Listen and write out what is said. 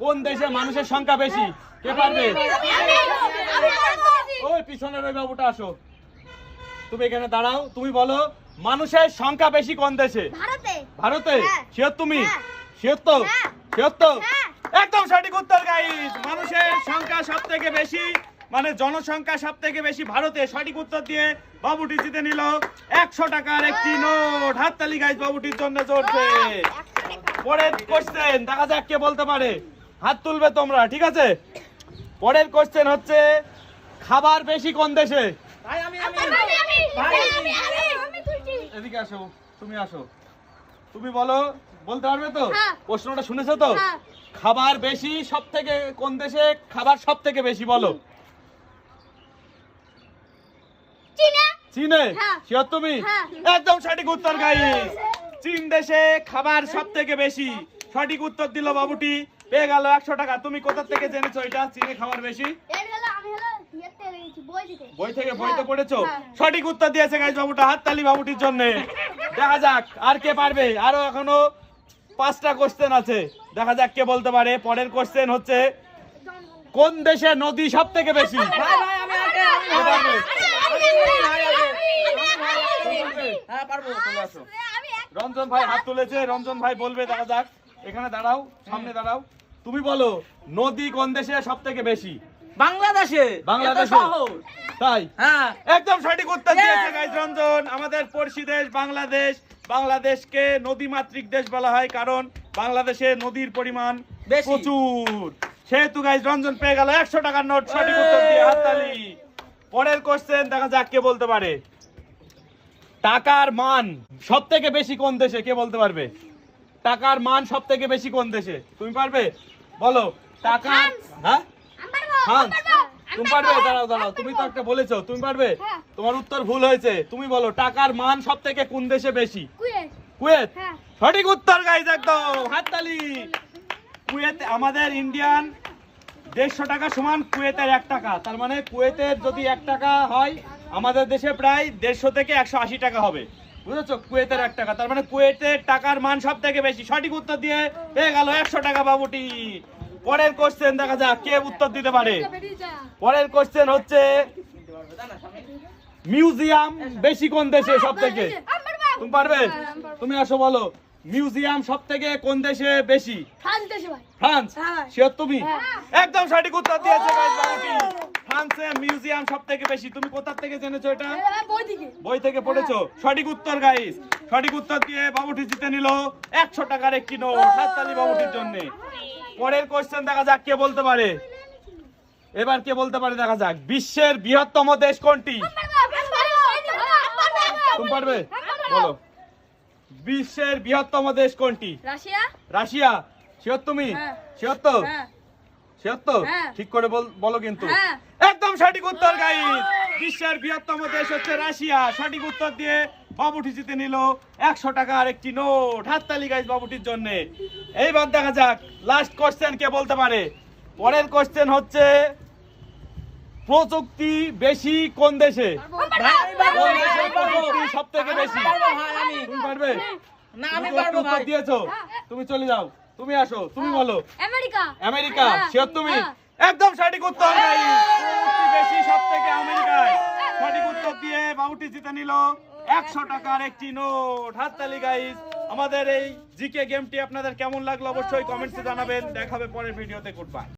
কোন দেশে মানুষের সংখ্যা বেশি? কে পারবে? ওই পিছনের ওই বাবুটা আসো। তুমি এখানে দাঁড়াও তুমি বলো মানুষের সংখ্যা বেশি কোন দেশে? ভারতে। শিওর তুমি। শিওর তো। শিওর তো। একদম সঠিক উত্তর গাইস মানুষের সংখ্যা সব থেকে বেশি মানে জনসংখ্যা সব থেকে বেশি ভারতে। সঠিক উত্তর দিয়ে বাবুটি জিতে নিল। একশো টাকার একটি নোট। হাততালি গাইস বাবুটির জন্য চলছে পরে কোশ্চেন দেখা যাক কে বলতে পারে। হাত তুলবে তোমরা ঠিক আছে? পরের কোশ্চেন হচ্ছে খাবার বেশি কোন দেশে? এদিকে আসো তুমি আসো। তুমি বলো বলতে পারবে তো? হ্যাঁ। প্রশ্নটা শুনেছো তো? হ্যাঁ। খাবার বেশি সব থেকে কোন দেশে খাবার সব থেকে বেশি বলো? চীনে। হ্যাঁ। শিওর তুমি। একদম সঠিক উত্তর গাইস চীন দেশে খাবার সব থেকে বেশি। সঠিক উত্তর দিল বাবুটি। পেয়ে গেল একশো টাকা। তুমি কোথা থেকে জেনেছো এটা? চীনে খাবার বেশি? বই থেকে। বইতে পড়েছো? হ্যাঁ। সঠিক উত্তর দিয়েছে গাইস বাবুটা হাততালি বাবুটির জন্য। দেখা যাক আর কে পারবে? আরও এখনও পাঁচটা কোশ্চেন আছে। দেখা যাক কে বলতে পারে। পরের কোশ্চেন হচ্ছে কোন দেশে নদী সব থেকে বেশি? হ্যাঁ রঞ্জন ভাই হাত তুলেছে রঞ্জন ভাই বলবে দেখা যাক। এখানে দাঁড়াও সামনে দাঁড়াও। তুমি বলো নদী কোন দেশে সব থেকে বেশি? বাংলাদেশে। বাংলাদেশে? তাই? হ্যাঁ। একদম সঠিক উত্তর দিয়েছে গাইজ রঞ্জন। আমাদের পড়শি দেশ বাংলাদেশ। বাংলাদেশকে নদী মাতৃক দেশ বলা হয় কারণ বাংলাদেশে নদীর পরিমাণ প্রচুর। সেহেতু গাইজ রঞ্জন পেয়ে গেল একশো টাকার নোট সঠিক উত্তর দিয়ে হাততালি। পরের কোশ্চেন দেখা যাক কে বলতে পারে। টাকার মান সব থেকে বেশি কোন দেশে? কে বলতে পারবে? টাকার মান সব থেকে বেশি কোন দেশে? তুমি পারবে? বলো। টাকার হ্যাঁ? ফ্রান্স তুমি পারবে? দাঁড়াও দাঁড়াও। তুমি তো একটা বলেছ তুমি পারবে? হ্যাঁ। তোমার উত্তর ভুল হয়েছে। তুমি বলো টাকার মান সব থেকে কোন দেশে বেশি? কুয়েত। কুয়েত? হ্যাঁ। সঠিক উত্তর গাইজ একদম। হাততালি। কুয়েত আমাদের ইন্ডিয়ান দেড়শো টাকা সমান কুয়েতের এক টাকা। তার মানে কুয়েতের যদি এক টাকা হয় আমাদের দেশে প্রায় দেড়শো থেকে একশো আশি টাকা হবে। বুঝেছ? কুয়েতের এক টাকা তার মানে কুয়েতের টাকার মান সব থেকে বেশি। সঠিক উত্তর দিয়ে পেয়ে গেল একশো টাকা বাবুটি। পরের কোশ্চেন দেখা যাক কে উত্তর দিতে পারে। পরের কোশ্চেন হচ্ছে মিউজিয়াম বেশি কোন দেশে সব থেকে তুমি পারবে? তুমি আসো বলো। মিউজিয়াম সব থেকে কোন দেশে বেশি? ফ্রান্স হ্যাঁ। শিওর তুমি? হ্যাঁ। একদম সঠিক উত্তর দিয়েছে বাবুটি। ফ্রান্সে মিউজিয়াম সব থেকে বেশি। তুমি কোথা থেকে জেনেছো এটা? বই থেকে। পড়েছো? সঠিক উত্তর গাইস সঠিক উত্তর দিয়ে বাবুটি জিতে নিল একশো টাকার একটি নোট হাততালি বাবুটির জন্য। পরের কোশ্চেন দেখা যাক কে বলতে পারে। এবার কে বলতে পারে দেখা যাক। বিশ্বের বৃহত্তম দেশ কোনটি? তুমি পারবে? বলো। বিশ্বের বৃহত্তম দেশ কোনটি রাশিয়া রাশিয়া শিওর তুমি হ্যাঁ। শিওর তো হ্যাঁ শিওর তো হ্যাঁ। ঠিক করে বলো কিন্তু হ্যাঁ। একদম সঠিক উত্তর গাইস বিশ্বের বৃহত্তম দেশ হচ্ছে রাশিয়া সঠিক উত্তর দিয়ে বাবুটি জিতে নিল একশো টাকার একটি নোট হাততালি গাইস বাবুটির জন্য এইবার দেখা যাক লাস্ট কোশ্চেন কে বলতে পারে পরের কোশ্চেন হচ্ছে প্রযুক্তি বেশি কোন দেশে সব থেকে বেশি পারব ভাই আমি তুমি পারবে না আমি পারব ভাই। দিয়েছ। তুমি চলে যাও। তুমি আসো। তুমি বলো। আমেরিকা। আমেরিকা। হ্যাঁ। শিওর তুমি? হ্যাঁ। একদম সঠিক উত্তর বেশি সব থেকে আমেরিকায়। সঠিক উত্তর দিয়ে বাবুটি জিতে নিল। একশো টাকার একটি নোট হাততালি গাইস আমাদের এই জিকে গেমটি আপনাদের কেমন লাগল অবশ্যই কমেন্টসে জানাবেন। দেখাবে পরের ভিডিওতে গুড বাই